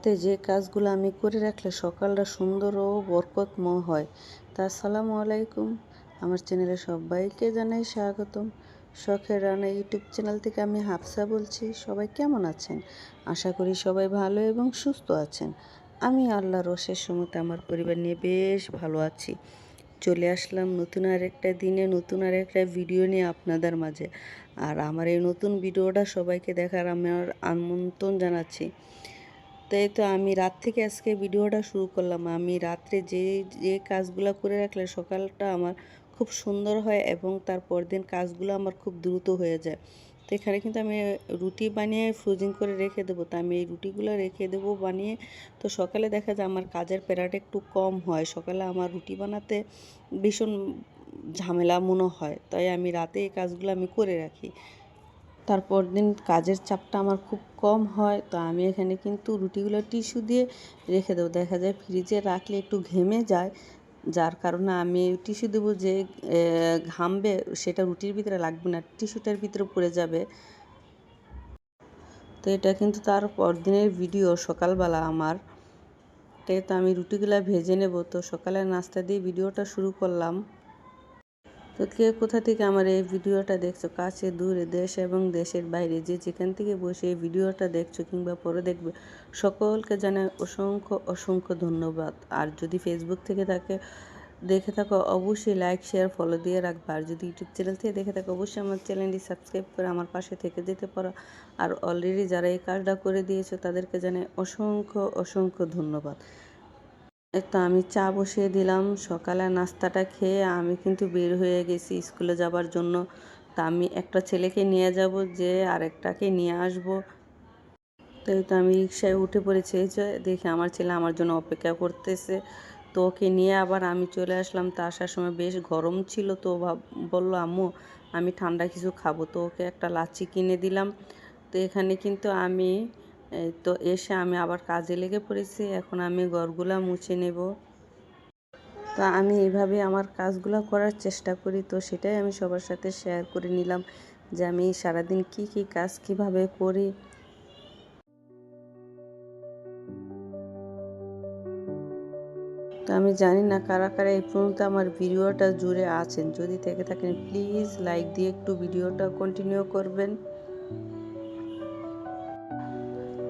রাতে যে কাজগুলো আমি করে রাখলে সকালটা সুন্দর ও বরকতময় হয়। তা আসসালামু আলাইকুম। আমার চ্যানেলে সবাইকে জানাই স্বাগতম। শখের রান্না ইউটিউব চ্যানেল থেকে আমি হাফসা বলছি। সবাই কেমন আছেন? আশা করি সবাই ভালো এবং সুস্থ আছেন। আমি আল্লাহর রসের সমতে আমার পরিবার নিয়ে বেশ ভালো আছি। চলে আসলাম নতুন আর একটা দিনে, নতুন আর একটা ভিডিও নিয়ে আপনাদের মাঝে। আর আমার এই নতুন ভিডিওটা সবাইকে দেখার আমার আমন্ত্রণ জানাচ্ছি। তাই তো আমি রাত থেকে আজকে ভিডিওটা শুরু করলাম। আমি রাত্রে যে যে কাজগুলো করে রাখলে সকালটা আমার খুব সুন্দর হয় এবং তারপর দিন কাজগুলো আমার খুব দ্রুত হয়ে যায়। তো এখানে কিন্তু আমি রুটি বানিয়ে ফ্রোজিং করে রেখে দেবো। তো আমি এই রুটিগুলো রেখে দেবো বানিয়ে। তো সকালে দেখা যায় আমার কাজের প্যারাটা একটু কম হয়। সকালে আমার রুটি বানাতে ভীষণ ঝামেলা মনে হয়। তাই আমি রাতে এই কাজগুলো আমি করে রাখি। তারপর দিন কাজের চাপটা আমার খুব কম হয়, তো আমি এখানে কিন্তু রুটিগুলো টিস্যু দিয়ে রেখে দেবো। দেখা যায় ফ্রিজে রাখলে একটু ঘেমে যায়, যার কারণে আমি টিস্যু দেবো যে ঘামবে সেটা রুটির ভিতরে লাগবে না, টিস্যুটার ভিতরে পড়ে যাবে। তো এটা কিন্তু তার পরদিনের ভিডিও সকালবেলা আমার। তো আমি রুটিগুলো ভেজে নেব। তো সকালের নাস্তা দিয়ে ভিডিওটা শুরু করলাম। তো কে কোথা থেকে আমার এই ভিডিওটা দেখছ? কাছে, দূরে, দেশ এবং দেশের বাইরে। যে যেখান থেকে বসে এই ভিডিওটা দেখছ কিংবা পরে দেখবে, সকলকে জানাই অসংখ্য অসংখ্য ধন্যবাদ। আর যদি ফেসবুক থেকে থাকে, দেখে থাকো, অবশ্যই লাইক শেয়ার ফলো দিয়ে রাখবে। আর যদি ইউটিউব চ্যানেল থেকে দেখে থাকো, অবশ্যই আমার চ্যানেলটি সাবস্ক্রাইব করে আমার পাশে থেকে যেতে পারো। আর অলরেডি যারা এই কাজটা করে দিয়েছ, তাদেরকে জানাই অসংখ্য অসংখ্য ধন্যবাদ। তো আমি চা বসিয়ে দিলাম। সকালে নাস্তাটা খেয়ে আমি কিন্তু বের হয়ে গেছি স্কুলে যাবার জন্য। তা আমি একটা ছেলেকে নিয়ে যাব যে আরেকটাকে নিয়ে আসব। তাই তো আমি রিক্সায় উঠে পড়েছি। দেখে আমার ছেলে আমার জন্য অপেক্ষা করতেছে। তো ওকে নিয়ে আবার আমি চলে আসলাম। তা আসার সময় বেশ গরম ছিল। তো বলল, আম্মু, আমি ঠান্ডা কিছু খাব। তো ওকে একটা লাচি কিনে দিলাম। তো এখানে কিন্তু আমি তো এসে আমি আবার কাজে লেগে পড়েছি, এখন আমি ঘরগুলা মুছে নেব। তো আমি এইভাবে আমার কাজগুলো করার চেষ্টা করি, তো সেটাই আমি সবার সাথে শেয়ার করে নিলাম যে আমি সারাদিন কি কি কাজ কীভাবে করি। তো আমি জানি না কারা কারা এই পর্যন্ত আমার ভিডিওটা জুড়ে আছেন, যদি থেকে থাকেন প্লিজ লাইক দিয়ে একটু ভিডিওটা কন্টিনিউ করবেন।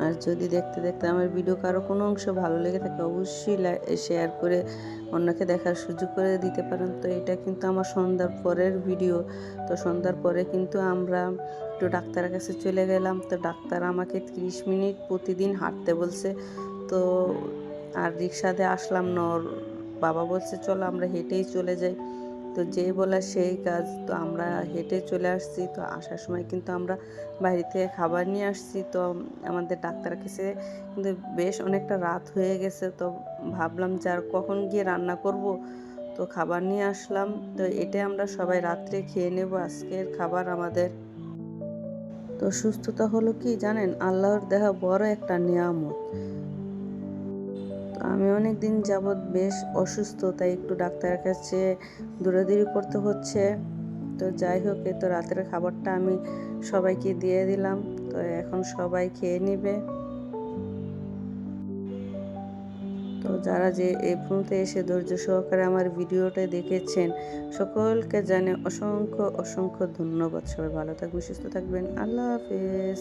আর যদি দেখতে দেখতে আমার ভিডিও কারও কোনো অংশ ভালো লেগে থাকে, অবশ্যই শেয়ার করে অন্যকে দেখার সুযোগ করে দিতে পারেন। তো এটা কিন্তু আমার সন্ধ্যার পরের ভিডিও তো সন্ধ্যার পরে কিন্তু আমরা একটু ডাক্তারের কাছে চলে গেলাম। তো ডাক্তার আমাকে ত্রিশ মিনিট প্রতিদিন হাঁটতে বলছে। তো আর রিক্সাতে আসলাম না বাবা বলছে, চলো আমরা হেঁটেই চলে যাই। তো যে বলা সেই কাজ, তো আমরা হেঁটে চলে আসছি। তো আসার সময় কিন্তু আমরা বাইরে থেকে খাবার নিয়ে আসছি। তো আমাদের ডাক্তার কাছে কিন্তু বেশ অনেকটা রাত হয়ে গেছে। তো ভাবলাম যে আর কখন গিয়ে রান্না করব? তো খাবার নিয়ে আসলাম। তো এটাই আমরা সবাই রাত্রে খেয়ে নেব আজকের খাবার আমাদের। তো সুস্থতা হলো কি জানেন? আল্লাহর দেহা বড় একটা নিয়ামত। আমি অনেক দিন যাবৎ বেশ অসুস্থ, তাই একটু ডাক্তারের কাছে দৌড়াদৌড়ি করতে হচ্ছে। তো যাই হোক এ তো রাতের খাবারটা আমি সবাইকে দিয়ে দিলাম। তো এখন সবাই খেয়ে নেবে। তো যারা যে এই পর্যন্ত এসে ধৈর্য সহকারে আমার ভিডিওটা দেখেছেন, সকলকে জানে অসংখ্য অসংখ্য ধন্যবাদ। সবাই ভালো থাকবেন, সুস্থ থাকবেন। আল্লাহ হাফেজ।